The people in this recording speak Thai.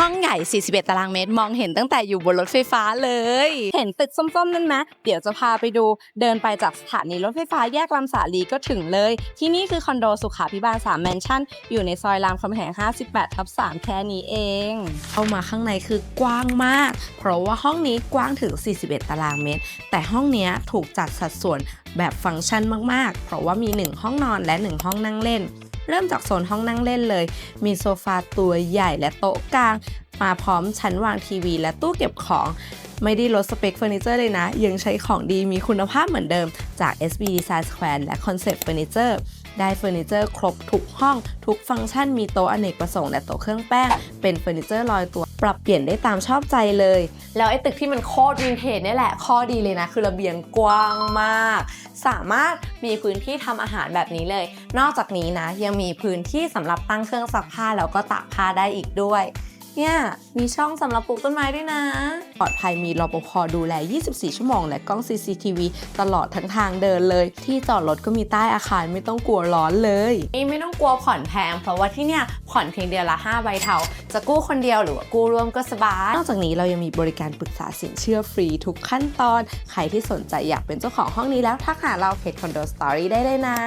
ห้องใหญ่ 41 ตารางเมตร มองเห็นตั้งแต่อยู่บนรถไฟฟ้าเลย เห็นตึกส้มๆ นั่นไหมเดี๋ยวจะพาไปดู เดินไปจากสถานีรถไฟฟ้าแยกลำสาลีก็ถึงเลย ที่นี่คือคอนโดสุขาพิบาล 3 แมนชั่น อยู่ในซอยรามคำแหง 58 ทับ 3 แค่นี้เอง เข้ามาข้างในคือกว้างมาก เพราะว่าห้องนี้กว้างถึง 41 ตารางเมตร แต่ห้องนี้ถูกจัดสัดส่วนแบบฟังก์ชันมากๆ เพราะว่ามี 1 ห้องนอนและ 1 ห้องนั่งเล่น เริ่มจากโซนห้องนั่งเล่นเลย มีโซฟาตัวใหญ่และโต๊ะกลาง มาพร้อมชั้นวางทีวี และตู้เก็บของ ไม่ได้ลดสเปคเฟอร์นิเจอร์เลยนะ ยังใช้ของดีมีคุณภาพเหมือนเดิมจาก SB Design Square และ Concept Furniture ได้เฟอร์นิเจอร์ครบทุกห้อง ทุกฟังก์ชันมีโต๊ะอเนกประสงค์และโต๊ะเครื่องแป้ง เป็นเฟอร์นิเจอร์ลอยตัว ปรับเปลี่ยนได้ตามชอบใจเลย แล้วไอ้ตึกที่มันโคตรวินเทจนี่แหละ ข้อดีเลยนะ คือระเบียงกว้างมาก สามารถมีพื้นที่ทำอาหารแบบนี้เลย นอกจากนี้นะยังมีพื้นที่สำหรับตั้งเครื่องซักผ้าแล้วก็ตากผ้าได้อีกด้วย เนี่ยมีช่องสำหรับปลูกต้นไม้ด้วยนะ ปลอดภัยมีรปภดูแล 24 ชั่วโมง และกล้อง CCTV ตลอดทั้งทางเดินเลย ที่จอดรถก็มีใต้อาคารไม่ต้องกลัวร้อนเลยนี่ไม่ต้องกลัวผ่อนแพง เพราะว่าที่เนี่ยผ่อนเพียงเดือนละ 5 ใบเทา จะกู้คนเดียวหรือว่ากู้ร่วมก็สบาย นอกจากนี้เรายังมีบริการปรึกษาสินเชื่อฟรีทุกขั้นตอน ใครที่สนใจอยากเป็นเจ้าของห้องนี้แล้วทักหาเราเพจคอนโดสตอรี่ได้เลยนะ